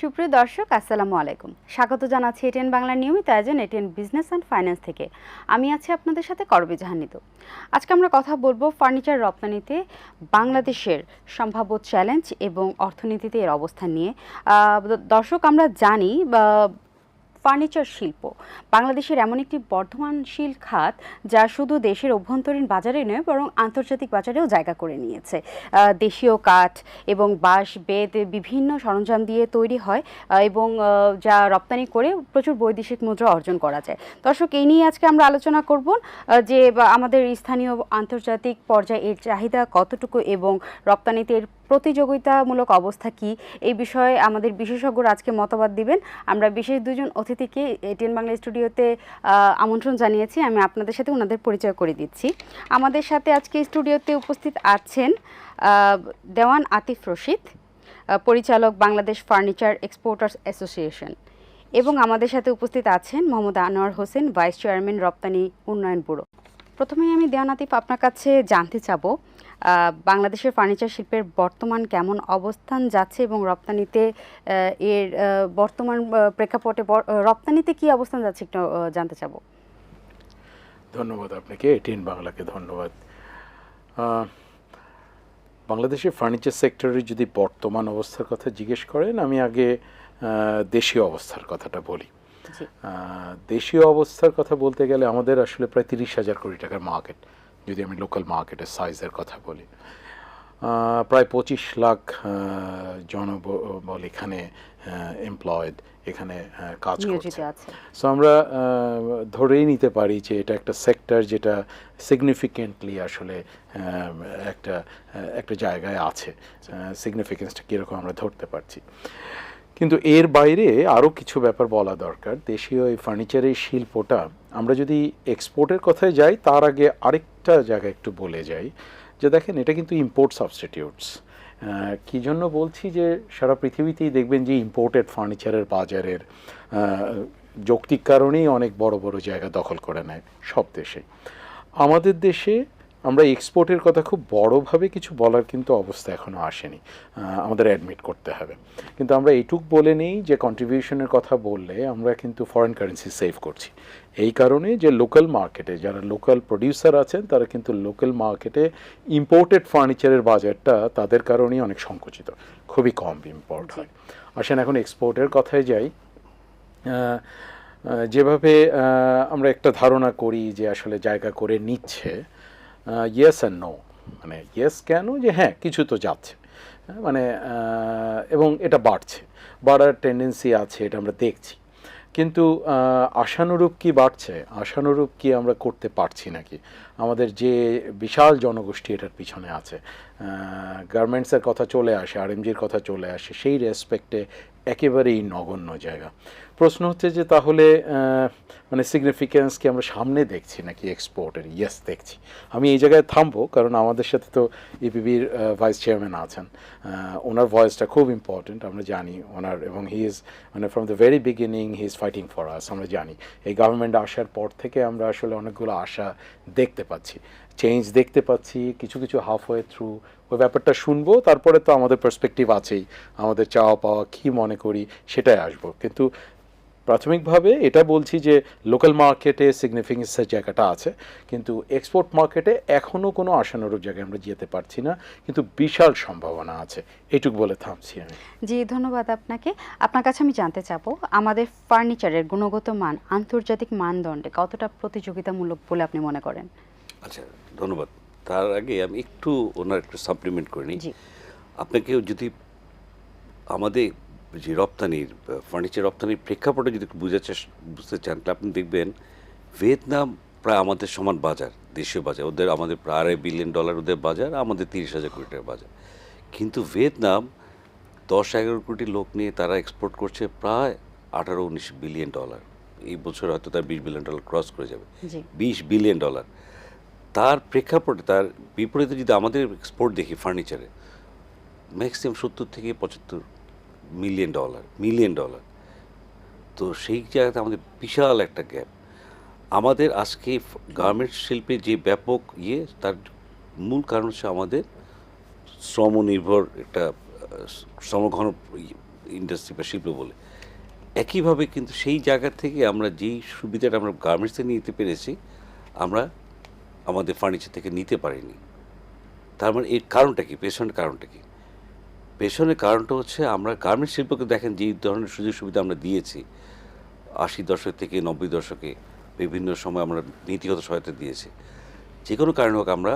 সুপ্রিয় দর্শক, আসসালামু আলাইকুম। স্বাগত জানাচ্ছি এটিএন বাংলার নিয়মিত আয়োজন এটিএন বিজনেস অ্যান্ড ফাইন্যান্স থেকে। আমি আছি আপনাদের সাথে করবি জাহানিত। আজকে আমরা কথা বলব ফার্নিচার রপ্তানিতে বাংলাদেশের সম্ভাব্য চ্যালেঞ্জ এবং অর্থনীতিতে এর অবস্থান নিয়ে। দর্শক, আমরা জানি ফার্নিচার শিল্প। বাংলাদেশের এমন একটি বর্ধমানশীল খাত যা শুধু দেশের অভ্যন্তরীণ বাজারে নয়, বরং আন্তর্জাতিক বাজারেও জায়গা করে নিয়েছে। দেশীয় কাঠ এবং বাঁশ, বেত বিভিন্ন সরঞ্জাম দিয়ে তৈরি হয় এবং যা রপ্তানি করে প্রচুর বৈদেশিক মুদ্রা অর্জন করা যায়। দর্শক, এই নিয়ে আজকে আমরা আলোচনা করব যে আমাদের স্থানীয় আন্তর্জাতিক পর্যায়ে এর চাহিদা কতটুকু এবং রপ্তানিতে এর প্রতিযোগিতামূলক অবস্থা কি? এই বিষয়ে আমাদের বিশেষজ্ঞরা আজকে মতামত দিবেন। আমরা বিশেষ দুজন অতিথিকে এটিএন বাংলা স্টুডিওতে আমন্ত্রণ জানিয়েছি। আমি আপনাদের সাথে ওনাদের পরিচয় করে দিচ্ছি। আমাদের সাথে আজকে স্টুডিওতে উপস্থিত আছেন দেওয়ান আতিফ রশিদ পরিচালক বাংলাদেশ ফার্নিচার এক্সপোর্টার্স অ্যাসোসিয়েশন। এবং আমাদের সাথে উপস্থিত আছেন মোহাম্মদ আনোয়ার হোসেন, ভাইস চেয়ারম্যান রপ্তানি উন্নয়ন ব্যুরো। প্রথমেই আমি দেওয়ান আতিফ আপনার কাছে জানতে চাবো বাংলাদেশের ফার্নিচার শিল্পের বর্তমান কেমন অবস্থান যাচ্ছে এবং রপ্তানিতে এর বর্তমান প্রেক্ষাপটে রপ্তানিতে কি অবস্থান যাচ্ছে একটু জানতে চাব। ধন্যবাদ আপনাকে এটিএন বাংলাকে ধন্যবাদ। বাংলাদেশের ফার্নিচার সেক্টরের যদি বর্তমান অবস্থার কথা জিজ্ঞেস করেন আমি আগে দেশীয় অবস্থার কথাটা বলি। দেশীয় অবস্থার কথা বলতে গেলে আমাদের আসলে প্রায় তিরিশ হাজার কোটি টাকার মার্কেট যদি আমি লোকাল মার্কেটের সাইজের কথা বলি প্রায় পঁচিশ লাখ জনবল এখানে এমপ্লয়েড এখানে কাজ করছে। সো আমরা ধরেই নিতে পারি যে এটা একটা সেক্টর যেটা সিগনিফিকেন্টলি আসলে একটা একটা জায়গায় আছে সিগনিফিকেন্সটা কীরকম আমরা ধরতে পারছি। কিন্তু এর বাইরে আরও কিছু ব্যাপার বলা দরকার। দেশীয় এই ফার্নিচারের শিল্পটা আমরা যদি এক্সপোর্টের কথায় যাই, তার আগে আরেকটা জায়গা একটু বলে যাই যে দেখেন, এটা কিন্তু ইম্পোর্ট সাবস্টিটিউটস কী জন্য বলছি যে সারা পৃথিবীতেই দেখবেন যে ইম্পোর্টেড ফার্নিচারের বাজারের যৌক্তিক কারণেই অনেক বড় বড় জায়গা দখল করে নেয় সব দেশে। আমাদের দেশে আমরা এক্সপোর্টের কথা খুব বড়ভাবে কিছু বলার কিন্তু অবস্থা এখনও আসেনি আমাদের অ্যাডমিট করতে হবে। কিন্তু আমরা এইটুক বলে নেই যে কন্ট্রিবিউশনের কথা বললে আমরা কিন্তু ফরেন কারেন্সি সেভ করছি। এই কারণে যে লোকাল মার্কেটে যারা লোকাল প্রডিউসার আছেন, তারা কিন্তু লোকাল মার্কেটে ইম্পোর্টেড ফার্নিচারের বাজারটা তাদের কারণেই অনেক সংকুচিত। খুবই কম ইম্পোর্ট হয়। আসেন এখন এক্সপোর্টের কথায় যাই। যেভাবে আমরা একটা ধারণা করি যে আসলে জায়গা করে নিচ্ছে ইয়েস অ্যান্ড নো মানে ইয়েস কেন? যে হ্যাঁ কিছু তো যাচ্ছে। হ্যাঁ, মানে এবং এটা বাড়ছে। বাড়ার টেন্ডেন্সি আছে এটা আমরা দেখছি। কিন্তু আশানুরূপ কি বাড়ছে? আশানুরূপ কি আমরা করতে পারছি নাকি? আমাদের যে বিশাল জনগোষ্ঠী এটার পিছনে আছে। গার্মেন্টসের কথা চলে আসে আরএমজির কথা চলে আসে সেই রেসপেক্টে একেবারেই নগণ্য জায়গা। প্রশ্ন হচ্ছে যে তাহলে মানে সিগনিফিক্যান্স কি আমরা সামনে দেখছি নাকি এক্সপোর্টের ইয়েস দেখছি। আমি এই জায়গায় থামবো, কারণ আমাদের সাথে তো ইপিবির ভাইস চেয়ারম্যান আছেন। ওনার ভয়েসটা খুব ইম্পর্টেন্ট আমরা জানি ওনার, এবং হি ইজ মানে from the very beginning he is fighting for us আমরা জানি। এই গভর্নমেন্ট আসার পর থেকে আমরা আসলে অনেকগুলো আশা দেখতে পাচ্ছি। চেঞ্জ দেখতে পাচ্ছি, কিছু কিছু হাফ ওয়ে থ্রু ওই ব্যাপারটা শুনব, তারপরে তো আমাদের পার্সপেক্টিভ আছেই। আমাদের চাওয়া পাওয়া কী মনে করি, সেটাই আসব। কিন্তু প্রাথমিকভাবে এটা বলছি যে লোকাল মার্কেটে সিগনিফিকেন্সের জায়গাটা আছে কিন্তু এক্সপোর্ট মার্কেটে এখনও কোনো আশানুরূপ জায়গায় আমরা যেতে পারছি না কিন্তু বিশাল সম্ভাবনা আছে। এইটুক বলে থামছি আমি। জি ধন্যবাদ আপনাকে। আপনার কাছে আমি জানতে চাবো আমাদের ফার্নিচারের গুণগত মান আন্তর্জাতিক মানদণ্ডে কতটা প্রতিযোগিতামূলক বলে আপনি মনে করেন? আচ্ছা ধন্যবাদ। তার আগে আমি একটু ওনার একটু সাপ্লিমেন্ট করে নিই। জি। আপনাকে যদি আমাদের যে রপ্তানির ফার্নিচার রপ্তানির প্রেক্ষাপটে যদি একটু বুঝাতে বুঝতে চান তাহলে আপনি দেখবেন ভিয়েতনাম প্রায় আমাদের সমান বাজার দেশীয় বাজার। ওদের আমাদের প্রায় আড়াই বিলিয়ন ডলার ওদের বাজার আমাদের তিরিশ হাজার কোটি টাকার বাজার। কিন্তু ভিয়েতনাম দশ এগারো কোটি লোক নিয়ে তারা এক্সপোর্ট করছে প্রায় আঠারো উনিশ বিলিয়ন ডলার। এই বছর হয়তো তার বিশ বিলিয়ন ডলার ক্রস করে যাবে। বিশ বিলিয়ন ডলার। তার প্রেক্ষাপটে তার বিপরীতে যদি আমাদের এক্সপোর্ট দেখি ফার্নিচারে ম্যাক্সিমাম সত্তর থেকে পঁচাত্তর মিলিয়ন ডলার মিলিয়ন ডলার তো সেই জায়গাতে আমাদের বিশাল একটা গ্যাপ আমাদের আজকে গার্মেন্টস শিল্পে যে ব্যাপক ইয়ে তার মূল কারণ হচ্ছে আমাদের শ্রম নির্ভর একটা শ্রমঘন ইন্ডাস্ট্রি বা শিল্প বলে। একইভাবে কিন্তু সেই জায়গা থেকে আমরা যেই সুবিধাটা আমরা গার্মেন্টসে নিতে পেরেছি, আমরা আমাদের ফার্নিচার থেকে নিতে পারিনি। তার মানে এর কারণটা কি? পেছনের কারণটা কি? পেছনের কারণটা হচ্ছে আমরা গার্মেন্টস শিল্পকে দেখেন যেই ধরনের সুযোগ সুবিধা আমরা দিয়েছি, আশি দশক থেকে নব্বই দশকে বিভিন্ন সময় আমরা নীতিগত সহায়তা দিয়েছি। যে কোনো কারণে হোক আমরা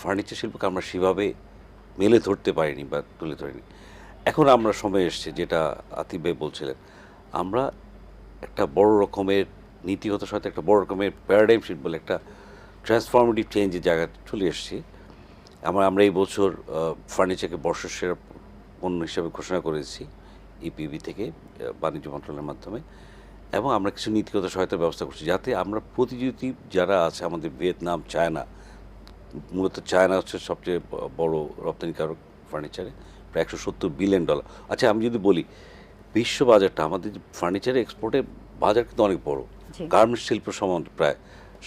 ফার্নিচার শিল্পকে আমরা সেভাবে মেলে ধরতে পারিনি বা তুলে ধরিনি। এখন আমরা সময় এসছে যেটা আতিফ ভাই বলছিলেন। আমরা একটা বড় রকমের নীতিগত সহায়তা, একটা বড় রকমের প্যারাডাইম শিফট বলে একটা ট্রান্সফরমেটিভ চেঞ্জের জায়গায় চলে এসেছি। আমরা আমরা এই বছর ফার্নিচারকে বর্ষসেরা পণ্য হিসাবে ঘোষণা করেছি ইপিবি থেকে বাণিজ্য মন্ত্রণালয়ের মাধ্যমে। এবং আমরা কিছু নীতিগত সহায়তার ব্যবস্থা করছি যাতে আমরা প্রতিযোগী যারা আছে আমাদের ভিয়েতনাম চায়না মূলত চায়না হচ্ছে সবচেয়ে বড় রপ্তানিকারক ফার্নিচারে প্রায় একশো সত্তর বিলিয়ন ডলার আচ্ছা আমি যদি বলি বিশ্ব বাজারটা আমাদের ফার্নিচারের এক্সপোর্টের বাজার কিন্তু অনেক বড়। গার্মেন্টস শিল্প সমান প্রায়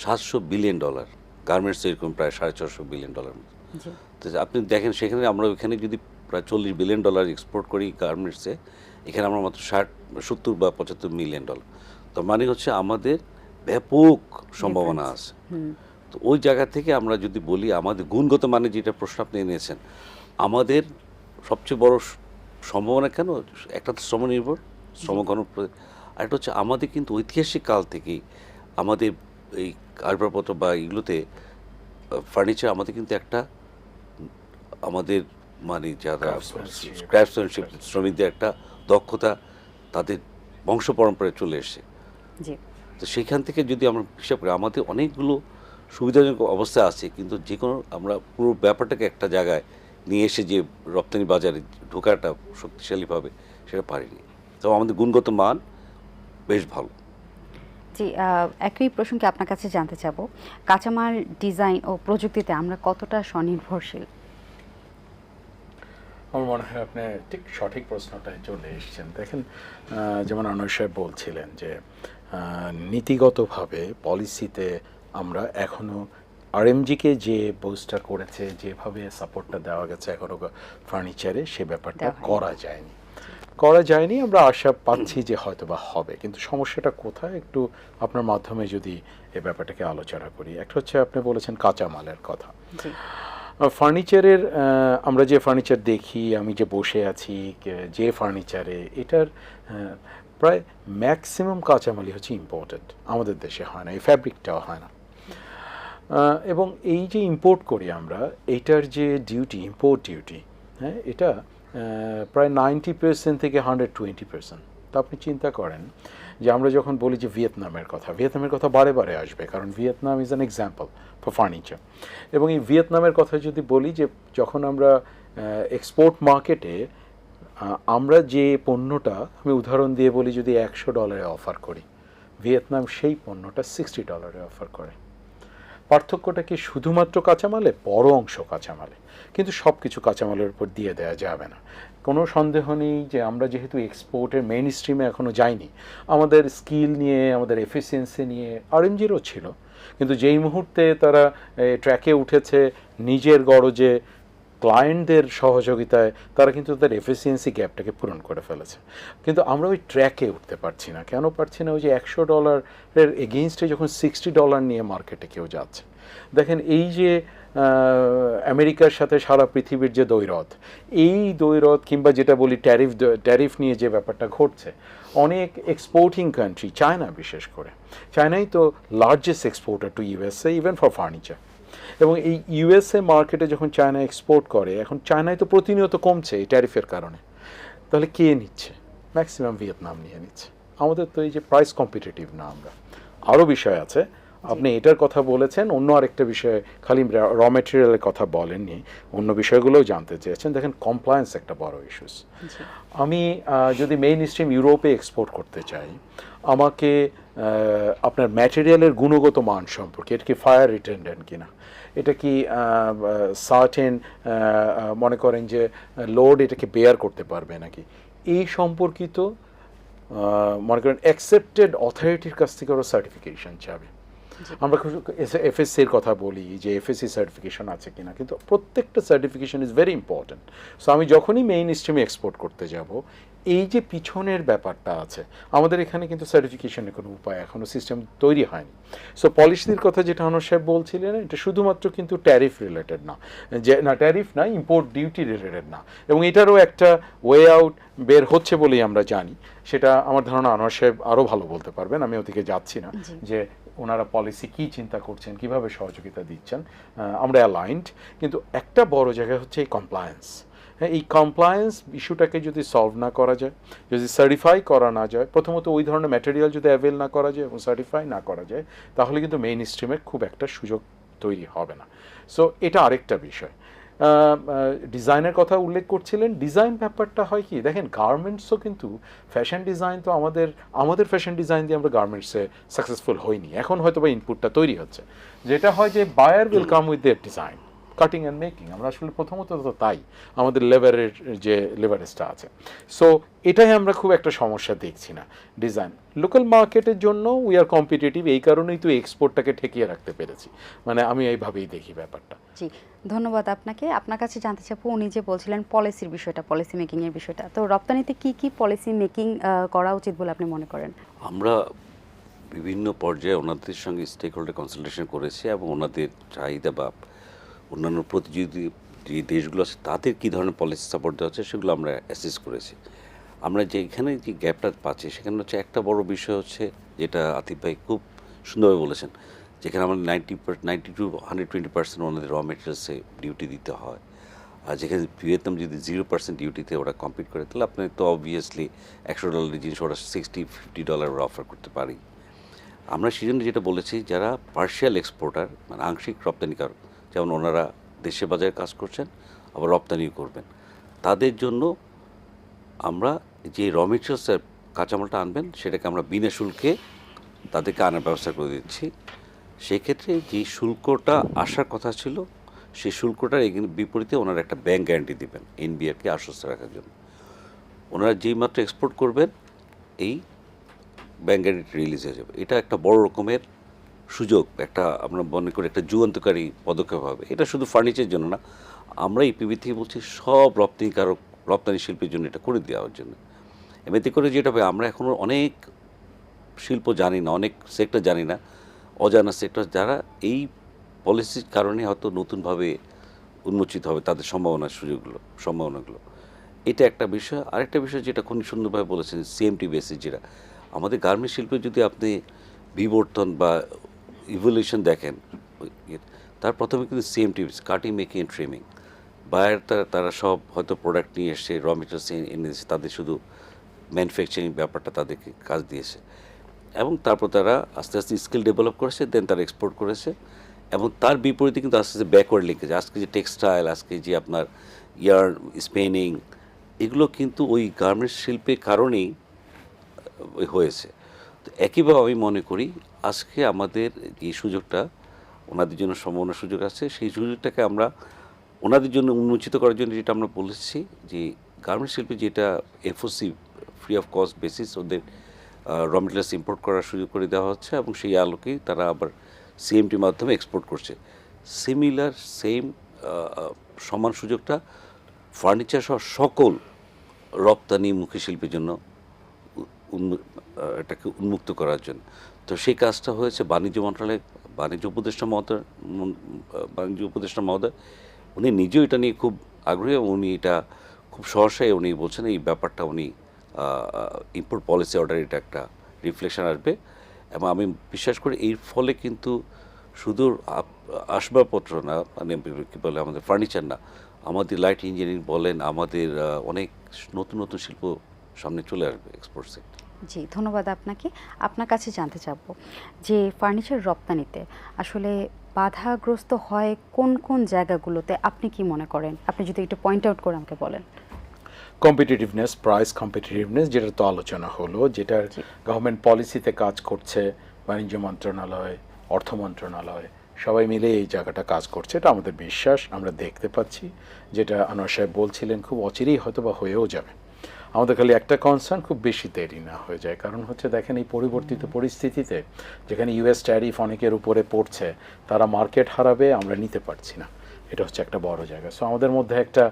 সাতশো বিলিয়ন ডলার গার্মেন্টস এরকম প্রায় সাড়ে ছশো বিলিয়ন ডলার জি। তো আপনি দেখেন সেখানে আমরা ওইখানে যদি প্রায় চল্লিশ বিলিয়ন ডলার এক্সপোর্ট করি গার্মেন্টসে এখানে আমরা মাত্র ষাট সত্তর বা পঁচাত্তর মিলিয়ন ডলার তো মানে হচ্ছে আমাদের ব্যাপক সম্ভাবনা আছে। তো ওই জায়গা থেকে আমরা যদি বলি আমাদের গুণগত মানে যেটা প্রশ্ন আপনি এনেছেন আমাদের সবচেয়ে বড় সম্ভাবনা কেন? একটা তো শ্রমনির্ভর শ্রমঘন আরেকটা হচ্ছে আমাদের কিন্তু ঐতিহাসিক কাল থেকেই আমাদের এই আসবাবপত্র বা এগুলোতে ফার্নিচার আমাদের কিন্তু একটা আমাদের মানে যারা. ক্রাফটসম্যানশিপ শ্রমিকদের একটা দক্ষতা তাদের বংশ পরম্পরায় চলে এসেছে। জি। তো সেখান থেকে যদি আমরা হিসাব করি আমাদের অনেকগুলো সুবিধাজনক অবস্থা আছে কিন্তু যে কোনো আমরা পুরো ব্যাপারটাকে একটা জায়গায় নিয়ে এসে যে রপ্তানি বাজারে ঢোকাটা শক্তিশালীভাবে সেটা পারিনি। তো আমাদের গুণগত মান বেশ ভালো। জি একই প্রসঙ্গে আপনার কাছে জানতে চাবো কাঁচামাল ডিজাইন ও প্রযুক্তিতে আমরা কতটা স্বনির্ভরশীল? আমার মনে হয় আপনি ঠিক সঠিক প্রশ্নটায় চলে এসেছেন। দেখেন যেমন আনোয়ার সাহেব বলছিলেন যে নীতিগতভাবে পলিসিতে আমরা এখনও আরএমজিকে যে বুস্টার করেছে যেভাবে সাপোর্টটা দেওয়া গেছে এখনও ফার্নিচারে সে ব্যাপারটা করা যায়নি। করা যায়নি আমরা আশা পাচ্ছি যে হয়তো বা হবে। কিন্তু সমস্যাটা কোথায়? একটু আপনার মাধ্যমে যদি এ ব্যাপারটাকে আলোচনা করি। একটা হচ্ছে আপনি বলেছেন কাঁচামালের কথা। ফার্নিচারের আমরা যে ফার্নিচার দেখি, আমি যে বসে আছি যে ফার্নিচারে এটার প্রায় ম্যাক্সিমাম কাঁচামালি হচ্ছে ইম্পোর্টেড আমাদের দেশে হয় না, এই ফ্যাব্রিকটাও হয় না। এবং এই যে ইম্পোর্ট করি আমরা এইটার যে ডিউটি ইম্পোর্ট ডিউটি হ্যাঁ এটা প্রায় নাইনটি পার্সেন্ট থেকে হান্ড্রেড টোয়েন্টি পার্সেন্ট তা আপনি চিন্তা করেন যে আমরা যখন বলি যে ভিয়েতনামের কথা ভিয়েতনামের কথা বারে বারে আসবে, কারণ Vietnam is an example for furniture এবং এই ভিয়েতনামের কথা যদি বলি যে যখন আমরা এক্সপোর্ট মার্কেটে আমরা যে পণ্যটা, আমি উদাহরণ দিয়ে বলি যদি একশো ডলারে অফার করি, ভিয়েতনাম সেই পণ্যটা সিক্সটি ডলারে অফার করে। পার্থক্যটা কি শুধুমাত্র কাঁচামালে? বড় অংশ কাঁচামালে। কিন্তু সব কিছু কাঁচামালের উপর দিয়ে দেওয়া যাবে না। কোনো সন্দেহ নেই যে আমরা যেহেতু এক্সপোর্টের মেইন স্ট্রিমে এখনও যাইনি, আমাদের স্কিল নিয়ে, আমাদের এফিসিয়েন্সি নিয়ে আরএমজিরও ছিল। কিন্তু যেই মুহূর্তে তারা ট্র্যাকে উঠেছে নিজের গরজে ক্লায়েন্টদের সহযোগিতায়, তারা কিন্তু তাদের এফিসিয়েন্সি গ্যাপটাকে পূরণ করে ফেলেছে। কিন্তু আমরা ওই ট্র্যাকে উঠতে পারছি না। কেন পারছি না? ওই যে একশো ডলারের এগেনস্টে যখন সিক্সটি ডলার নিয়ে মার্কেটে কেউ যাচ্ছে। দেখেন এই যে আমেরিকার সাথে সারা পৃথিবীর যে দৈরথ এই দৈরথ কিংবা যেটা বলি ট্যারিফ ট্যারিফ নিয়ে যে ব্যাপারটা ঘটছে, অনেক এক্সপোর্টিং কান্ট্রি চায়না বিশেষ করে চায়নাই তো largest exporter to USA even for furniture এবং এই ইউএসএ মার্কেটে যখন চায়না এক্সপোর্ট করে, এখন চায়নায় তো প্রতিনিয়ত কমছে এই ট্যারিফের কারণে। তাহলে কে নিচ্ছে? ম্যাক্সিমাম ভিয়েতনাম নিয়ে নিচ্ছে। আমাদের তো এই যে প্রাইস কম্পিটিটিভ না আমরা। আরও বিষয় আছে আপনি এটার কথা বলেছেন অন্য আরেকটা বিষয়ে খালি র মেটেরিয়ালের কথা বলেননি অন্য বিষয়গুলোও জানতে চেয়েছেন। দেখেন কমপ্লায়েন্স একটা বড় ইস্যুস আমি যদি মেইন স্ট্রিম ইউরোপে এক্সপোর্ট করতে চাই আমাকে আপনার ম্যাটেরিয়ালের গুণগত মান সম্পর্কে এটা কি ফায়ার রিটেন্ডেন্ট কিনা? এটা কি সার্টেন মনে করেন যে লোড এটাকে বেয়ার করতে পারবে নাকি? এই সম্পর্কিত মনে করেন অ্যাকসেপ্টেড অথরিটির কাছ থেকে ওরা সার্টিফিকেশন চাবে। আমরা এফএসসির কথা বলি যে এফএসসি সার্টিফিকেশন আছে কিনা কিন্তু প্রত্যেকটা certification is very important so আমি যখনই মেইন স্ট্রিমে এক্সপোর্ট করতে যাব এই যে পিছনের ব্যাপারটা আছে আমাদের এখানে কিন্তু সার্টিফিকেশনের কোনো উপায় এখনও সিস্টেম তৈরি হয়নি। সো পলিসির কথা যেটা আনোয়ার সাহেব বলছিলেন এটা শুধুমাত্র কিন্তু ট্যারিফ রিলেটেড না। যে না ট্যারিফ না ইম্পোর্ট ডিউটি রিলেটেড না। এবং এটারও একটা ওয়ে আউট বের হচ্ছে বলেই আমরা জানি। সেটা আমার ধারণা আনোয়ার সাহেব আরও ভালো বলতে পারবেন আমি ওদিকে যাচ্ছি না। যে ওনারা পলিসি কি চিন্তা করছেন, কীভাবে সহযোগিতা দিচ্ছেন আমরা অ্যালাইন্ড কিন্তু একটা বড় জায়গা হচ্ছে এই কমপ্লায়েন্স হ্যাঁ এই কমপ্লায়েন্স ইস্যুটাকে যদি সলভ না করা যায়, যদি সার্টিফাই করা না যায়, প্রথমত ওই ধরনের ম্যাটেরিয়াল যদি অ্যাভেল না করা যায় এবং সার্টিফাই না করা যায়, তাহলে কিন্তু মেইন স্ট্রিমের খুব একটা সুযোগ তৈরি হবে না। সো এটা আরেকটা বিষয়। ডিজাইনের কথা উল্লেখ করছিলেন। ডিজাইন ব্যাপারটা হয় কি? দেখেন গার্মেন্টসও কিন্তু ফ্যাশন ডিজাইন তো আমাদের আমাদের ফ্যাশন ডিজাইন দিয়ে আমরা গার্মেন্টসে সাকসেসফুল হইনি। এখন হয়তো বা ইনপুটটা তৈরি হচ্ছে। যেটা হয় যে buyer will come with their design cutting and making আমরা আসলে প্রথমত তো তাই আমাদের লেবারের যে লেবারেজটা আছে। সো এটাই আমরা খুব একটা সমস্যা দেখছি না ডিজাইন লোকাল মার্কেটের জন্য উই আর কম্পিটিটিভ এই কারণেই তো এক্সপোর্টটাকে ঠেকিয়ে রাখতে পেরেছি। মানে আমি এইভাবেই দেখি ব্যাপারটা। জি ধন্যবাদ আপনাকে। আপনার কাছে জানতে চাইব উনি যে বলছিলেন পলিসির বিষয়টা পলিসি মেকিংয়ের বিষয়টা। তো রপ্তানিতে কি কি পলিসি মেকিং করা উচিত বলে আপনি মনে করেন? আমরা বিভিন্ন পর্যায়ে ওনাদের সঙ্গে স্টেক হোল্ডার কনসালটেশন করেছি এবং ওনাদের চাহিদা বা অন্যান্য প্রতিযোগী যে দেশগুলো আছে, তাদের কী ধরনের পলিসি সাপোর্ট দেওয়া হচ্ছে সেগুলো আমরা অ্যাসেস করেছি। আমরা যেখানে যে গ্যাপটা পাচ্ছি, সেখানে হচ্ছে একটা বড় বিষয় হচ্ছে যেটা আতিফ ভাই খুব সুন্দরভাবে বলেছেন, যেখানে আমাদের ninety ninety to hundred twenty percent ওনাদের র মেটেরিয়ালসে ডিউটি দিতে হয়। আর যেখানে ভিয়েতনাম যদি জিরো পার্সেন্ট ডিউটিতে ওরা কম্পিট করে, তাহলে আপনি তো অবভিয়াসলি একশো ডলারের জিনিস ওরা সিক্সটি ফিফটি ডলার ওরা অফার করতে পারি আমরা সেই জন্য যেটা বলেছি, যারা পার্শিয়াল এক্সপোর্টার মানে আংশিক রপ্তানিকারক যেমন ওনারা দেশের বাজারে কাজ করছেন, আবার রপ্তানিও করবেন। তাদের জন্য আমরা যে র মেটেরিয়ালসের কাঁচামালটা আনবেন, সেটাকে আমরা বিনা শুল্কে তাদেরকে আনার ব্যবস্থা করে দিচ্ছি। সেক্ষেত্রে যে শুল্কটা আসার কথা ছিল, সেই শুল্কটার বিপরীতে ওনারা একটা ব্যাংক গ্যারান্টি দেবেন এনবিআরকে আশ্বস্ত রাখার জন্য। ওনারা যেই মাত্র এক্সপোর্ট করবেন, এই ব্যাংক গ্যারান্টি রিলিজ হয়ে যাবে। এটা একটা বড় রকমের সুযোগ, একটা আমরা মনে করি একটা যুগান্তকারী পদক্ষেপ হবে। এটা শুধু ফার্নিচারের জন্য না, আমরা ইপিবি থেকে বলছি সব রপ্তানিকারক, রপ্তানি শিল্পের জন্য এটা করে দেওয়ার জন্য। এমনিতে করে যেটা হবে, আমরা এখনও অনেক শিল্প জানি না, অনেক সেক্টর জানি না, অজানা সেক্টর যারা এই পলিসির কারণে হয়তো নতুনভাবে উন্মোচিত হবে তাদের সম্ভাবনার সুযোগগুলো, সম্ভাবনাগুলো। এটা একটা বিষয়। আরেকটা বিষয় যেটা খুব সুন্দরভাবে বলেছেন সিএমটি বেসিস যেটা। আমাদের গার্মেন্ট শিল্পে যদি আপনি বিবর্তন বা ইভলিউশন দেখেন। তার প্রথমে কিন্তু same tips cutting making and trimming buyer তারা তারা সব হয়তো প্রোডাক্ট নিয়ে এসছে র মেটেরিয়ালস এনে দিয়েছে, তাদের শুধু ম্যানুফ্যাকচারিং ব্যাপারটা তাদেরকে কাজ দিয়েছে। এবং তারপর তারা আস্তে আস্তে স্কিল ডেভেলপ করেছে দেন তারা এক্সপোর্ট করেছে। এবং তার বিপরীতে কিন্তু আস্তে আস্তে ব্যাকওয়ার্ড লিঙ্কেজ আজকে যে টেক্সটাইল আজকে যে আপনার ইয়ার্ন স্পেনিং এগুলো কিন্তু ওই গার্মেন্টস শিল্পের কারণেই হয়েছে। তো একইভাবে আমি মনে করি আজকে আমাদের এই সুযোগটা ওনাদের জন্য সম্ভাবনার সুযোগ আছে। সেই সুযোগটাকে আমরা ওনাদের জন্য উন্মোচিত করার জন্য যেটা আমরা বলেছি যে গার্মেন্ট শিল্পে যেটা FOC free of cost basis ওদের র মেটেরিয়ালস ইম্পোর্ট করার সুযোগ করে দেওয়া হচ্ছে এবং সেই আলোকেই তারা আবার সিএমটির মাধ্যমে এক্সপোর্ট করছে। সিমিলার সেম সমান সুযোগটা ফার্নিচার সহ সকল রপ্তানিমুখী শিল্পের জন্য এটাকে উন্মুক্ত করার জন্য। তো সেই কাজটা হয়েছে বাণিজ্য মন্ত্রণালয় বাণিজ্য উপদেষ্টা মহোদয় বাণিজ্য উপদেষ্টা মহোদয়। উনি নিজেও এটা নিয়ে খুব আগ্রহী উনি এটা খুব সহসায় উনি বলছেন এই ব্যাপারটা উনি ইম্পোর্ট পলিসি অর্ডার এটা একটা রিফ্লেকশন আসবে। এবং আমি বিশ্বাস করি এর ফলে কিন্তু শুধু আসবাবপত্র না মানে কী বলে আমাদের ফার্নিচার না, আমাদের লাইট ইঞ্জিনিয়ারিং বলেন, আমাদের অনেক নতুন নতুন শিল্প সামনে চলে আসবে এক্সপোর্ট সেক্টর জি ধন্যবাদ আপনাকে। আপনার কাছে জানতে চাবো যে ফার্নিচার রপ্তানিতে আসলে বাধাগ্রস্ত হয় কোন কোন জায়গাগুলোতে? আপনি কি মনে করেন? আপনি যদি একটু পয়েন্ট আউট করে আমাকে বলেন। কম্পিটিটিভনেস প্রাইস কম্পিটিটিভনেস যেটা তো আলোচনা হলো যেটার গভর্নমেন্ট পলিসিতে কাজ করছে বাণিজ্য মন্ত্রণালয় অর্থ মন্ত্রণালয় সবাই মিলে এই জায়গাটা কাজ করছে এটা আমাদের বিশ্বাস আমরা দেখতে পাচ্ছি। যেটা আনোয়ার সাহেব বলছিলেন খুব অচিরেই হয়তো বা হয়েও যাবে। আমাদের খালি একটা কনসার্ন খুব বেশি দেরি না হয়ে যায়। কারণ হচ্ছে দেখেন এই পরিবর্তিত পরিস্থিতিতে যেখানে ইউএস ট্যারিফ অনেকের উপরে পড়ছে, তারা মার্কেট হারাবে, আমরা নিতে পারছি না। এটা হচ্ছে একটা বড় জায়গা। সো আমাদের মধ্যে একটা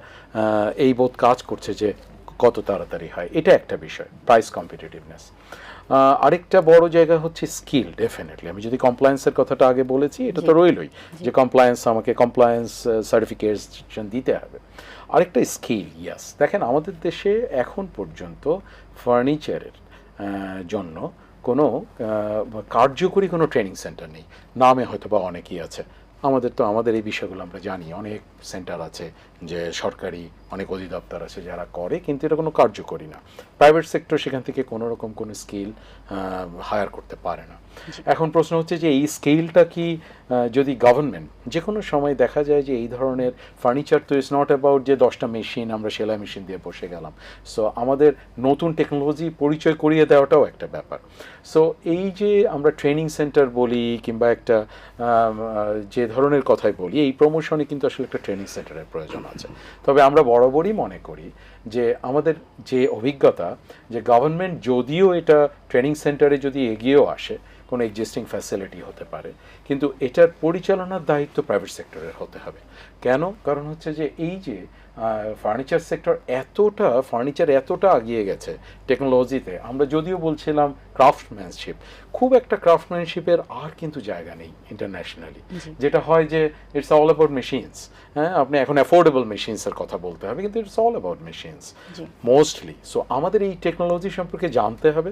এই বোধ কাজ করছে যে কত তাড়াতাড়ি হয়। এটা একটা বিষয় প্রাইস কম্পিটিটিভনেস আরেকটা বড় জায়গা হচ্ছে স্কিল ডেফিনেটলি আমি যদি কমপ্লায়েন্সের কথাটা আগে বলেছি এটা তো রইলই যে কমপ্লায়েন্স আমাকে কমপ্লায়েন্স সার্টিফিকেশন দিতে হবে। আরেকটা স্কিল ইয়াস দেখেন আমাদের দেশে এখন পর্যন্ত ফার্নিচারের জন্য কোনো কার্যকরী কোনো ট্রেনিং সেন্টার নেই। নামে হয়তো বা অনেকই আছে। আমাদের তো আমাদের এই বিষয়গুলো আমরা জানি। অনেক সেন্টার আছে। যে সরকারি অনেক অধিদপ্তর আছে যারা করে কিন্তু এটা কোনো কার্যকরী না। প্রাইভেট সেক্টর সেখান থেকে কোনো রকম কোনো স্কিল হায়ার করতে পারে না। এখন প্রশ্ন হচ্ছে যে এই স্কিলটা কি যদি গভর্নমেন্ট যে কোনো সময় দেখা যায় যে এই ধরনের ফার্নিচার তো ইটস নট অ্যাবাউট যে দশটা মেশিন আমরা সেলাই মেশিন দিয়ে বসে গেলাম। সো আমাদের নতুন টেকনোলজি পরিচয় করিয়ে দেওয়াটাও একটা ব্যাপার। সো এই যে আমরা ট্রেনিং সেন্টার বলি কিংবা একটা যে ধরনের কথাই বলি এই প্রমোশনে কিন্তু আসলে একটা ট্রেনিং সেন্টারের প্রয়োজন। আছে। তবে আমরা বরাবরই মনে করি যে আমাদের যে অভিজ্ঞতা, যে গভর্নমেন্ট যদিও এটা ট্রেনিং সেন্টারে যদি এগিয়েও আসে, কোনো এক্সিস্টিং ফ্যাসিলিটি হতে পারে, কিন্তু এটার পরিচালনার দায়িত্ব প্রাইভেট সেক্টরের হতে হবে। কেন? কারণ হচ্ছে যে এই যে ফার্নিচার সেক্টর এতটা ফার্নিচার এতটা এগিয়ে গেছে টেকনোলজিতে আমরা যদিও বলছিলাম ক্রাফটম্যানশিপ খুব একটা ক্রাফটম্যানশিপের আর কিন্তু জায়গা নেই ইন্টারন্যাশনালি যেটা হয় যে ইটস অল অ্যাবাউট মেশিনস হ্যাঁ আপনি এখন অ্যাফোর্ডেবল মেশিনসের কথা বলতে হবে কিন্তু it's all about machines mostly so আমাদের এই টেকনোলজি সম্পর্কে জানতে হবে।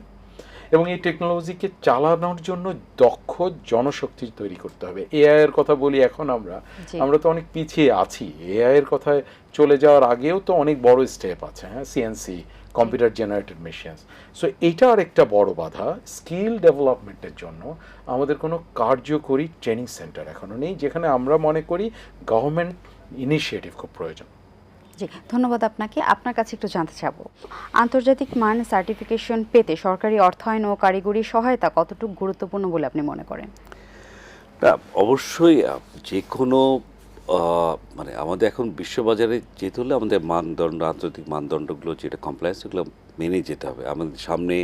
এবং এই টেকনোলজিকে চালানোর জন্য দক্ষ জনশক্তি তৈরি করতে হবে। এআই এর কথা বলি এখন আমরা। আমরা তো অনেক পিছিয়ে আছি। এআই এর কথায় চলে যাওয়ার আগেও তো অনেক বড় স্টেপ আছে হ্যাঁ? CNC computer generated machines so এটা আরেকটা বড় বাধা। স্কিল ডেভেলপমেন্টের জন্য আমাদের কোনো কার্যকরী ট্রেনিং সেন্টার এখনও নেই যেখানে আমরা মনে করি গভর্নমেন্ট ইনিশিয়েটিভ খুব প্রয়োজন। জি, ধন্যবাদ আপনাকে। আপনার কাছে একটু জানতে চাবো, আন্তর্জাতিক মান সার্টিফিকেশন পেতে সরকারি অর্থায়ন ও কারিগরি সহায়তা কতটুকু গুরুত্বপূর্ণ বলে আপনি মনে করেন? অবশ্যই যে কোনো মানে আমাদের এখন বিশ্ববাজারে যেতে হলে আমাদের মানদণ্ড, আন্তর্জাতিক মানদণ্ডগুলো যেটা কমপ্লায়েন্স সেগুলো মেনে যেতে হবে। আমাদের সামনে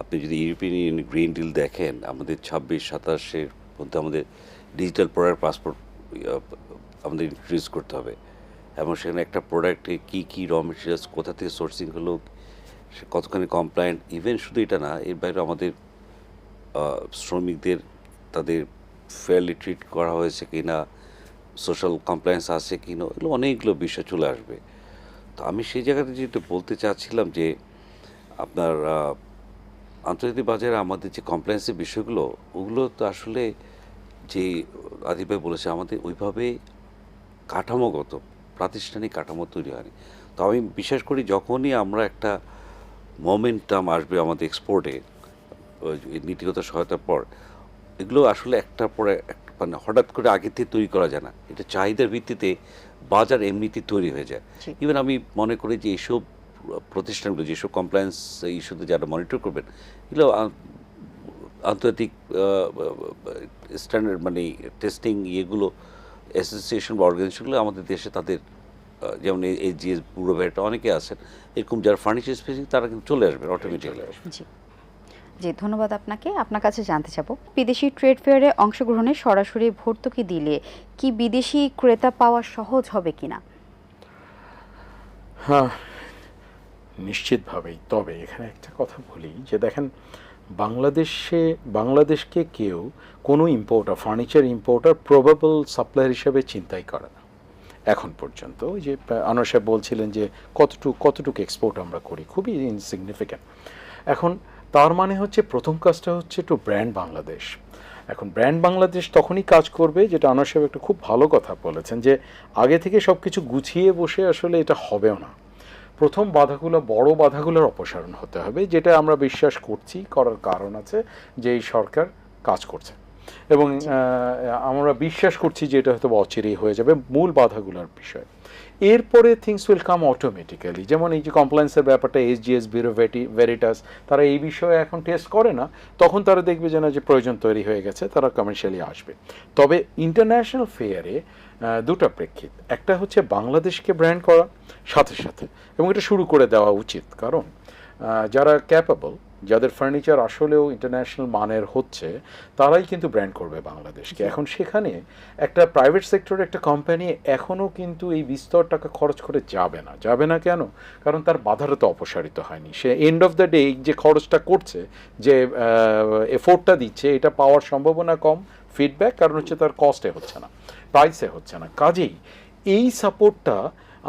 আপনি যদি ইউরোপিয়ান ইউনিয়ন গ্রিন ডিল দেখেন, আমাদের ছাব্বিশ, সাতাশের মধ্যে আমাদের ডিজিটাল প্রোডাক্ট পাসপোর্ট আমাদের ইন্ট্রোডিউস করতে হবে। এবং সেখানে একটা প্রোডাক্টে কী কী র মেটেরিয়ালস কোথা থেকে সোর্সিং হলো, সে কতখানি কমপ্লায়েন্ট ইভেন শুধু এটা না, এর বাইরে আমাদের শ্রমিকদের তাদের ফেয়ারলি ট্রিট করা হয়েছে কি না সোশ্যাল কমপ্লায়েন্স আছে কি না এগুলো অনেকগুলো বিষয় চলে আসবে। তো আমি সেই জায়গাতে যেটা বলতে চাচ্ছিলাম যে, আপনার আন্তর্জাতিক বাজারে আমাদের যে কমপ্লায়েন্সের বিষয়গুলো, ওগুলো তো আসলে যে আদিব ভাই বলেছে, আমাদের ওইভাবে কাঠামোগত প্রাতিষ্ঠানিক কাঠামো তৈরি হয়নি। তো আমি বিশ্বাস করি যখনই আমরা একটা মোমেন্টাম আসবে আমাদের এক্সপোর্টে নীতিগত সহায়তার পর এগুলো আসলে একটা পরে মানে হঠাৎ করে আগে থেকে তৈরি করা যায় না। এটা চাহিদার ভিত্তিতে বাজার এমনিতেই তৈরি হয়ে যায়। ইভেন আমি মনে করি যে এইসব প্রতিষ্ঠানগুলো যেসব কমপ্লায়েন্স ইস্যুতে যারা মনিটর করবেন এগুলো আন্তর্জাতিক স্ট্যান্ডার্ড মানে টেস্টিং ইয়েগুলো অ্যাসোসিয়েশন বা অর্গানাইজেশনগুলো আমাদের দেশে তাদের যেমন এই যে পুরো ভেটা অনেকে আছেন এরকম যারা ফার্নিচার স্পেসিফিক তারা কিন্তু চলে আসবে অটোমেটিকলি জি। জি ধন্যবাদ আপনাকে। আপনার কাছে জানতে চাবো বিদেশি ট্রেড ফেয়ারে অংশগ্রহণে সরাসরি ভর্তুকি দিলে কি বিদেশি ক্রেতা পাওয়া সহজ হবে কিনা? হ্যাঁ নিশ্চিতভাবেই। তবে এখানে একটা কথা বলি যে দেখেন বাংলাদেশে, বাংলাদেশকে কেউ কোনো importer furniture importer probable supplier হিসেবে চিন্তাই করে না। এখন পর্যন্ত ওই যে আনোয়ার সাহেব বলছিলেন যে, কতটুকু কতটুকু এক্সপোর্ট আমরা করি? খুবই ইনসিগনিফিক্যান্ট এখন তার মানে হচ্ছে, প্রথম কাজটা হচ্ছে টু ব্র্যান্ড বাংলাদেশ। এখন ব্র্যান্ড বাংলাদেশ তখনই কাজ করবে, যেটা আনোয়ার সাহেব একটা খুব ভালো কথা বলেছেন যে, আগে থেকে সব কিছু গুছিয়ে বসে আসলে এটা হবেও না। প্রথম বাধাগুলো বড় বাধাগুলোর অপসারণ হতে হবে যেটা আমরা বিশ্বাস করছি করার কারণ আছে যে এই সরকার কাজ করছে। এবং আমরা বিশ্বাস করছি যে এটা হয়তো অচিরেই হয়ে যাবে মূল বাধাগুলোর বিষয়। এরপরে থিংস উইল কাম অটোমেটিক্যালি যেমন এই যে কমপ্লায়েন্সের ব্যাপারটা এসজিএস ব্যুরো ভেরিটাস তারা এই বিষয়ে এখন টেস্ট করে না তখন তারা দেখবে যে না যে প্রয়োজন তৈরি হয়ে গেছে তারা কমার্শিয়ালি আসবে। তবে ইন্টারন্যাশনাল ফেয়ারে দুটো প্রেক্ষিত। একটা হচ্ছে বাংলাদেশকে ব্র্যান্ড করা সাথে সাথে। এবং এটা শুরু করে দেওয়া উচিত। কারণ যারা ক্যাপাবল যাদের ফার্নিচার আসলেও ইন্টারন্যাশনাল মানের হচ্ছে তারাই কিন্তু ব্র্যান্ড করবে বাংলাদেশকে। এখন সেখানে একটা প্রাইভেট সেক্টরের একটা কোম্পানি এখনও কিন্তু এই বিস্তর টাকা খরচ করে যাবে না। যাবে না কেন? কারণ তার বাধাটা তো অপসারিত হয়নি। সে এন্ড অফ দ্য ডে যে খরচটা করছে যে এফোর্টটা দিচ্ছে এটা পাওয়ার সম্ভাবনা কম ফিডব্যাক কারণ হচ্ছে তার কস্টে হচ্ছে না। প্রাইসে হচ্ছে না। কাজেই এই সাপোর্টটা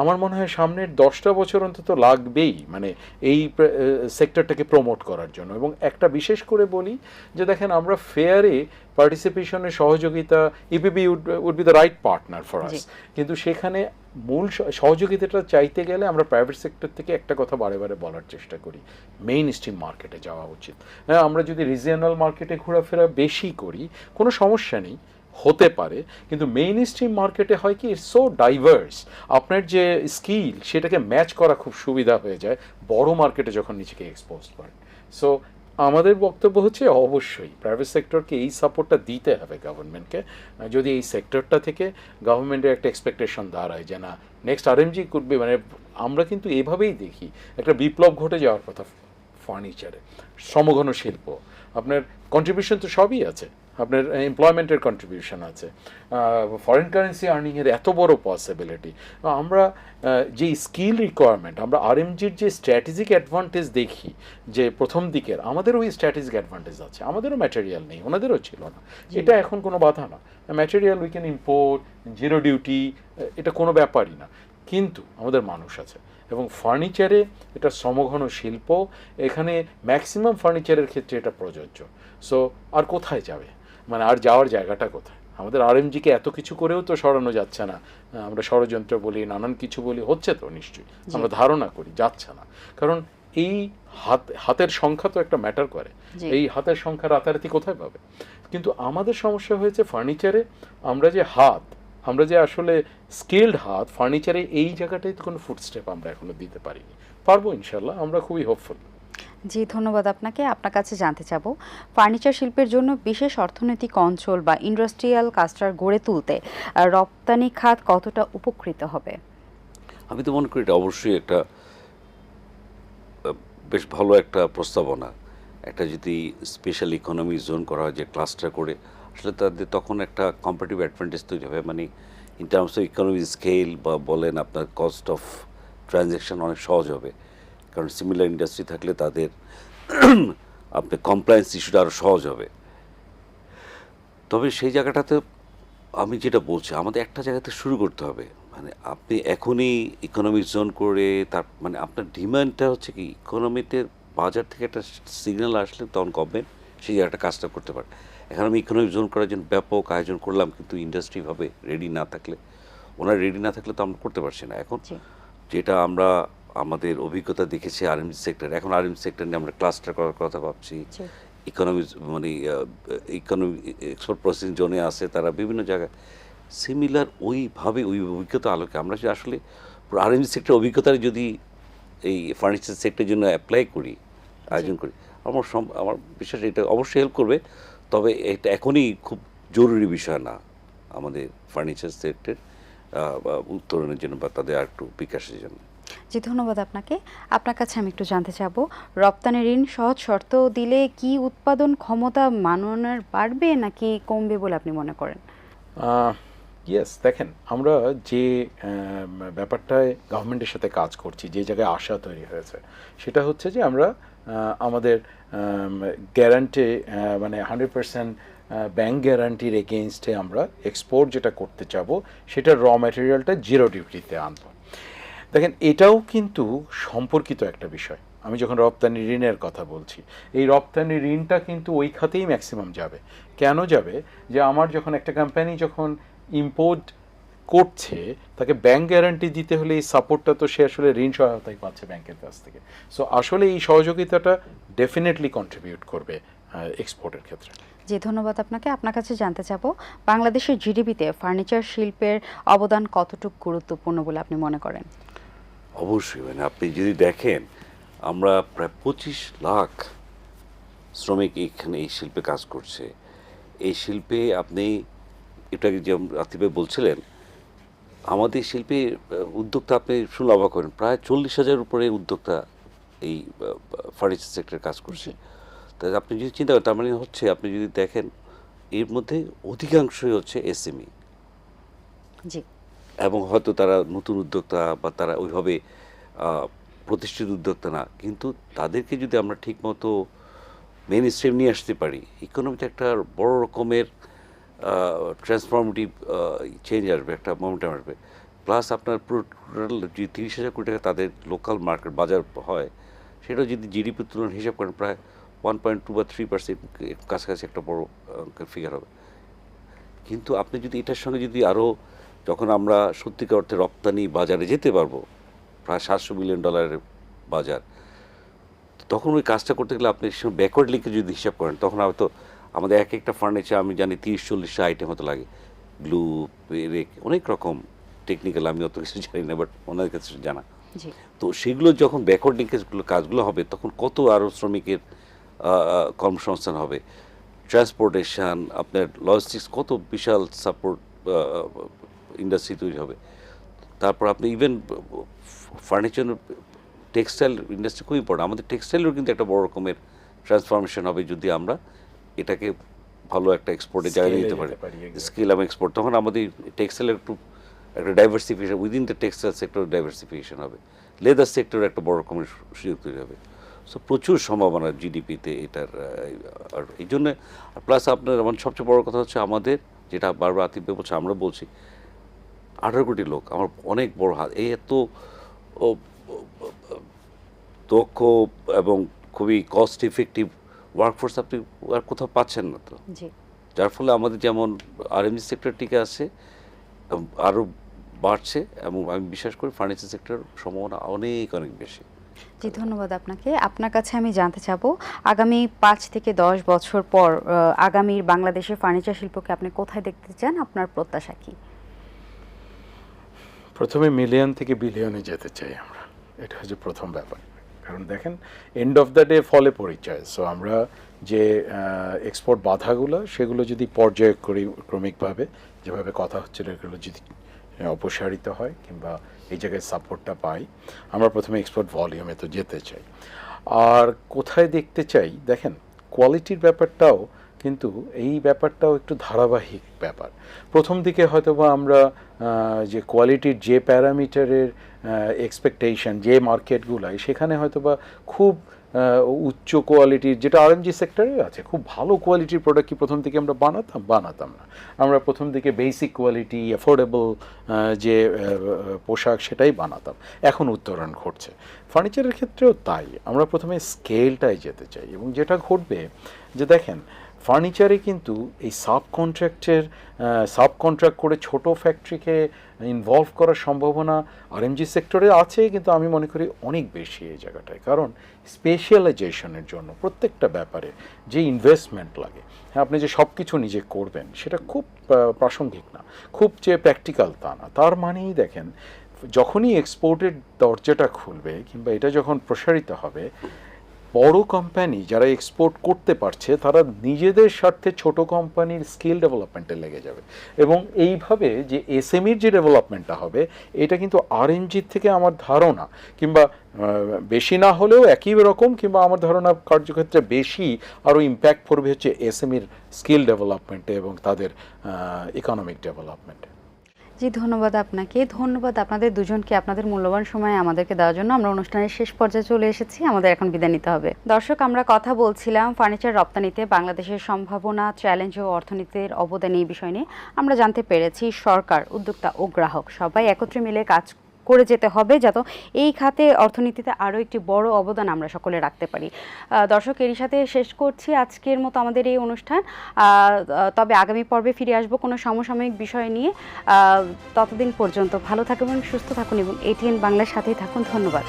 আমার মনে হয় সামনের দশটা বছর অন্তত লাগবেই মানে এই সেক্টরটাকে প্রমোট করার জন্য। এবং একটা বিশেষ করে বলি যে দেখেন আমরা ফেয়ারে পার্টিসিপেশনের সহযোগিতা EPB would be the right partner for us কিন্তু সেখানে মূল সহযোগিতাটা চাইতে গেলে আমরা প্রাইভেট সেক্টর থেকে একটা কথা বারে বারে বলার চেষ্টা করি। মেইন স্ট্রিম মার্কেটে যাওয়া উচিত। হ্যাঁ আমরা যদি রিজিয়নাল মার্কেটে ঘোরাফেরা বেশি করি কোনো সমস্যা নেই। হতে পারে, কিন্তু মেইন স্ট্রিম মার্কেটে হয় কি ইটস সো ডাইভার্স আপনার যে স্কিল সেটাকে ম্যাচ করা খুব সুবিধা হয়ে যায়, বড় মার্কেটে যখন নিজেকে এক্সপোজ করেন। সো আমাদের বক্তব্য হচ্ছে অবশ্যই প্রাইভেট সেক্টরকে এই সাপোর্টটা দিতে হবে গভর্নমেন্টকে যদি এই সেক্টরটা থেকে গভর্নমেন্টের একটা এক্সপেকটেশন দাঁড়ায় যে না নেক্সট আরএমজি করবে মানে আমরা কিন্তু এভাবেই দেখি, একটা বিপ্লব ঘটে যাওয়ার কথা ফার্নিচারে সমঘন শিল্প। আপনার কন্ট্রিবিউশন তো সবই আছে। আপনার এমপ্লয়মেন্টের কন্ট্রিবিউশন আছে। ফরেন কারেন্সি আর্নিংয়ের এত বড় পসিবিলিটি আমরা যে স্কিল রিকোয়ারমেন্ট আমরা আরএমজির যে স্ট্র্যাটেজিক অ্যাডভান্টেজ দেখি যে প্রথম দিকের আমাদেরও ওই স্ট্র্যাটেজিক অ্যাডভান্টেজ আছে। আমাদেরও ম্যাটেরিয়াল নেই ওনাদেরও ছিল না। এটা এখন কোনো বাধা না। Material we can import zero duty এটা কোনো ব্যাপারই না। কিন্তু আমাদের মানুষ আছে। এবং ফার্নিচারে এটা সমঘন শিল্প এখানে ম্যাক্সিমাম ফার্নিচারের ক্ষেত্রে এটা প্রযোজ্য। সো আর কোথায় যাবে? মানে আর যাওয়ার জায়গাটা কোথায়? আমাদের আরএমজিকে এত কিছু করেও তো সরানো যাচ্ছে না। আমরা ষড়যন্ত্র বলি নানান কিছু বলি হচ্ছে তো নিশ্চয়ই। আমরা ধারণা করি যাচ্ছে না। কারণ এই হাত হাতের সংখ্যা তো একটা ম্যাটার করে। এই হাতের সংখ্যা রাতারাতি কোথায় পাবে? কিন্তু আমাদের সমস্যা হয়েছে ফার্নিচারে আমরা যে হাত আমরা যে আসলে স্কিল্ড হাত ফার্নিচারে এই জায়গাটাই তো কোনো ফুটস্টেপ আমরা এখনও দিতে পারিনি। পারব ইনশাল্লাহ আমরা খুবই হোপফুল জি, ধন্যবাদ আপনাকে। আপনার কাছে জানতে চাব, ফার্নিচার শিল্পের জন্য বিশেষ অর্থনৈতিক অঞ্চল বা ইন্ডাস্ট্রিয়াল ক্লাস্টার গড়ে তুলতে রপ্তানি খাত কতটা উপকৃত হবে? আমি তো মনে করি এটা অবশ্যই একটা বেশ ভালো একটা প্রস্তাবনা। একটা যদি স্পেশাল ইকোনমি জোন করা হয়, যে ক্লাস্টার করে, আসলে তাদের তখন একটা কম্পিটিভ অ্যাডভান্টেজ তৈরি হবে। মানে in terms of economy scale বা বলেন আপনার কস্ট অফ ট্রানজ্যাকশন অনেক সহজ হবে। কারণ সিমিলার ইন্ডাস্ট্রি থাকলে তাদের আপনার কমপ্লায়েন্স ইস্যুটা আরও সহজ হবে। তবে সেই জায়গাটাতে আমি যেটা বলছি আমাদের একটা জায়গাতে শুরু করতে হবে। মানে আপনি এখনই ইকোনমিক জোন করে তার মানে আপনার ডিমান্ডটা হচ্ছে কি ইকোনমিতে বাজার থেকে একটা সিগন্যাল আসলে তখন গভর্নমেন্ট সেই জায়গাটা কাজটা করতে পারে। এখন আমি ইকোনমিক জোন করার জন্য ব্যাপক আয়োজন করলাম কিন্তু ইন্ডাস্ট্রিভাবে রেডি না থাকলে ওনারা রেডি না থাকলে তো আমরা করতে পারছি না। এখন যেটা আমরা আমাদের অভিজ্ঞতা দেখেছি আরএমজি সেক্টর এখন আরএমজি সেক্টর নিয়ে আমরা ক্লাস্টার করার কথা ভাবছি। ইকোনমি মানে ইকোনমি এক্সপোর্ট প্রসেসিং জোনে আছে তারা বিভিন্ন জায়গায়। সিমিলার ওইভাবে ওই অভিজ্ঞতা আলোকে আমরা যে আসলে আরএমজি সেক্টর অভিজ্ঞতার যদি এই ফার্নিচার সেক্টরের জন্য অ্যাপ্লাই করি আয়োজন করি আমার আমার বিশ্বাস এটা অবশ্যই হেল্প করবে। তবে এটা এখনই খুব জরুরি বিষয় না আমাদের ফার্নিচার সেক্টর উত্তরণের জন্য বা তাদের আর একটু বিকাশের জন্য। জি, ধন্যবাদ আপনাকে। আপনার কাছে আমি একটু জানতে চাব, রপ্তানি ঋণ সহজ শর্ত দিলে কি উৎপাদন ক্ষমতা মাননের বাড়বে নাকি কমবে বলে আপনি মনে করেন? ইয়েস দেখেন, আমরা যে ব্যাপারটায় গভর্নমেন্টের সাথে কাজ করছি, যে জায়গায় আশা তৈরি হয়েছে, সেটা হচ্ছে যে আমরা আমাদের গ্যারান্টি মানে হান্ড্রেড পার্সেন্ট ব্যাংক গ্যারান্টির এগেনস্টে আমরা এক্সপোর্ট যেটা করতে চাবো, সেটা র ম্যাটেরিয়ালটা জিরো ডিউটিতে আনব। দেখেন, এটাও কিন্তু সম্পর্কিত একটা বিষয়। আমি যখন রপ্তানি ঋণের কথা বলছি, এই রপ্তানি ঋণটা কিন্তু ওই খাতেই ম্যাক্সিমাম যাবে। কেন যাবে? যে আমার যখন একটা কোম্পানি যখন ইম্পোর্ট করছে, তাকে ব্যাংক গ্যারান্টি দিতে হলে এই সাপোর্টটা তো সে আসলে ঋণ সহায়তাই পাচ্ছে ব্যাংকের কাছ থেকে। সো আসলে এই সহযোগিতাটা ডেফিনেটলি কন্ট্রিবিউট করবে এক্সপোর্টের ক্ষেত্রে। জি, ধন্যবাদ আপনাকে। আপনার কাছে জানতে চাবো, বাংলাদেশের জিডিপিতে ফার্নিচার শিল্পের অবদান কতটুকু গুরুত্বপূর্ণ বলে আপনি মনে করেন? অবশ্যই মানে আপনি যদি দেখেন, আমরা প্রায় পঁচিশ লাখ শ্রমিক এখানে এই শিল্পে কাজ করছে। এই শিল্পে আপনি, এটাকে যে রাতিভাই বলছিলেন, আমাদের শিল্পে উদ্যোক্তা আপনি শুনলে অবাক করেন প্রায় চল্লিশ হাজার উপরে উদ্যোক্তা এই ফার্নিচার সেক্টরে কাজ করছে। তাই আপনি যদি চিন্তা করেন, তার মানে হচ্ছে, আপনি যদি দেখেন, এর মধ্যে অধিকাংশই হচ্ছে এসএমই। জি। এবং হয়তো তারা নতুন উদ্যোক্তা বা তারা ওইভাবে প্রতিষ্ঠিত উদ্যোক্তা না। কিন্তু তাদেরকে যদি আমরা ঠিকমতো মেন স্ট্রিম নিয়ে আসতে পারি ইকোনমিতে একটা বড় রকমের ট্রান্সফর্মেটিভ চেঞ্জ আসবে, একটা মোমেন্টাম আসবে। প্লাস আপনার পুরো টোটাল যে তিরিশ হাজার কোটি টাকা তাদের লোকাল মার্কেট বাজার হয়, সেটা যদি জিডিপির তুলনায় হিসাব করেন, প্রায় ওয়ান পয়েন্ট টু বা থ্রি পার্সেন্ট কাছাকাছি একটা বড় ফিগার হবে। কিন্তু আপনি যদি এটার সঙ্গে যদি আরও যখন আমরা সত্যিকার অর্থে রপ্তানি বাজারে যেতে পারব প্রায় সাতশো মিলিয়ন ডলারের বাজার তখন ওই কাজটা করতে গেলে আপনি ব্যাকওয়ার্ড লিঙ্কে যদি হিসাব করেন তখন হয়তো আমাদের এক একটা ফার্নিচার আমি জানি তিরিশ চল্লিশটা আইটেম হয়তো লাগে। গ্লু রেক অনেক রকম টেকনিক্যাল আমি অত কিছু জানি না বাট ওনাদের কাছে জানা। তো সেগুলো যখন ব্যাকওয়ার্ড লিঙ্কেজগুলো কাজগুলো হবে তখন কত আরও শ্রমিকের কর্মসংস্থান হবে? ট্রান্সপোর্টেশন আপনার লজিস্টিক্স কত বিশাল সাপোর্ট ইন্ডাস্ট্রি তৈরি হবে। তারপর আপনি ইভেন ফার্নিচার টেক্সটাইল ইন্ডাস্ট্রি খুব ইম্পর্টেন্ট আমাদের টেক্সটাইলেরও কিন্তু একটা বড় রকমের ট্রান্সফরমেশন হবে যদি আমরা এটাকে ভালো একটা এক্সপোর্টের জায়গায় Scale এ নিতে পারি স্কিল এবং এক্সপোর্ট তখন আমাদের টেক্সটাইলের একটু একটা diversification within the textile sector diversification হবে। লেদার সেক্টর একটা বড় রকমের সুযোগ তৈরি হবে। সো প্রচুর সম্ভাবনা জিডিপিতে এটার আর এই জন্য প্লাস আপনার আমার সবচেয়ে বড় কথা হচ্ছে আমাদের যেটা বারবার আতিফ ভাই বলছে আমরা বলছি আঠারো কোটি লোক আমার অনেক বড় হাত। এই এত দক্ষ এবং খুবই কস্ট ইফেক্টিভ ওয়ার্কফোর্স আপনি আর কোথাও পাচ্ছেন না তো। জি। যার ফলে আমাদের যেমন আরএমজি সেক্টর টিকে আছে আরও বাড়ছে এবং আমি বিশ্বাস করি ফার্নিচার সেক্টর সম্ভাবনা অনেক অনেক বেশি। জি ধন্যবাদ আপনাকে। আপনার কাছে আমি জানতে চাবো আগামী পাঁচ থেকে দশ বছর পর আগামীর বাংলাদেশের ফার্নিচার শিল্পকে আপনি কোথায় দেখতে চান? আপনার প্রত্যাশা কি? প্রথমে মিলিয়ন থেকে বিলিয়নে যেতে চাই আমরা। এটা হচ্ছে প্রথম ব্যাপার। কারণ দেখেন এন্ড অফ দ্য ডে ফলে পরিচয়। সো আমরা যে এক্সপোর্ট বাধাগুলো, সেগুলো যদি পর্যায়ক্রমিক ক্রমিকভাবে যেভাবে কথা হচ্ছিল, এগুলো যদি অপসারিত হয় কিংবা এই জায়গায় সাপোর্টটা পাই, আমরা প্রথমে এক্সপোর্ট ভলিউমে তো যেতে চাই। আর কোথায় দেখতে চাই? দেখেন কোয়ালিটির ব্যাপারটাও কিন্তু এই ব্যাপারটাও একটু ধারাবাহিক ব্যাপার। প্রথম দিকে হয়তোবা আমরা যে কোয়ালিটির যে প্যারামিটারের এক্সপেকটেশন যে মার্কেটগুলাই, সেখানে হয়তোবা খুব উচ্চ কোয়ালিটির, যেটা আরএমজি সেক্টরে আছে, খুব ভালো কোয়ালিটির প্রোডাক্ট কি প্রথম দিকে আমরা বানাতাম? বানাতাম না। আমরা প্রথম দিকে বেসিক কোয়ালিটি অ্যাফোর্ডেবল যে পোশাক সেটাই বানাতাম। এখন উত্তরণ ঘটছে। ফার্নিচারের ক্ষেত্রেও তাই। আমরা প্রথমে স্কেলটায় যেতে চাই এবং যেটা ঘটবে, যে দেখেন ফার্নিচারে কিন্তু এই সাব কন্ট্রাক্টের সাব কন্ট্রাক্ট করে ছোট ফ্যাক্টরিকে ইনভলভ করার সম্ভাবনা আরএমজি সেক্টরে আছে, কিন্তু আমি মনে করি অনেক বেশি এই জায়গাটায়। কারণ স্পেশালাইজেশনের জন্য প্রত্যেকটা ব্যাপারে যে ইনভেস্টমেন্ট লাগে হ্যাঁ আপনি যে সব কিছু নিজে করবেন, সেটা খুব প্রাসঙ্গিক না, খুব যে প্র্যাকটিক্যাল তা না। তার মানেই দেখেন, যখনই এক্সপোর্টের দরজাটা খুলবে, কিংবা এটা যখন প্রসারিত হবে বড় কোম্পানি যারা এক্সপোর্ট করতে পারছে, তারা নিজেদের স্বার্থে ছোট কোম্পানির স্কিল ডেভেলপমেন্টে লেগে যাবে। এবং এইভাবে যে এসএমইর যে ডেভেলপমেন্টটা হবে, এটা কিন্তু আরএনজির থেকে আমার ধারণা, কিংবা বেশি না হলেও একই রকম, কিংবা আমার ধারণা কার্যক্ষেত্রে বেশি আরও ইম্প্যাক্ট পড়বে হচ্ছে এসএমইর স্কিল ডেভেলপমেন্টে এবং তাদের ইকোনমিক ডেভেলপমেন্টে জি, ধন্যবাদ আপনাকে। ধন্যবাদ আপনাদের দুজনকে আপনাদের মূল্যবান সময় আমাদেরকে দেওয়ার জন্য। আমরা অনুষ্ঠানের শেষ পর্যায়ে চলে এসেছি। আমাদের এখন বিদায় নিতে হবে। দর্শক, আমরা কথা বলছিলাম ফার্নিচার রপ্তানিতে বাংলাদেশের সম্ভাবনা, চ্যালেঞ্জ ও অর্থনীতির অবদান এই বিষয় নিয়ে। আমরা জানতে পেরেছি সরকার, উদ্যোক্তা ও গ্রাহক সবাই একত্রে মিলে কাজ করে যেতে হবে যাতে এই খাতে অর্থনীতিতে আরও একটি বড় অবদান আমরা সকলে রাখতে পারি। দর্শক, এরই সাথে শেষ করছি আজকের মতো আমাদের এই অনুষ্ঠান। তবে আগামী পর্বে ফিরে আসব কোনো সমসাময়িক বিষয় নিয়ে। ততদিন পর্যন্ত ভালো থাকুন, সুস্থ থাকুন এবং এটিএন বাংলার সাথেই থাকুন। ধন্যবাদ।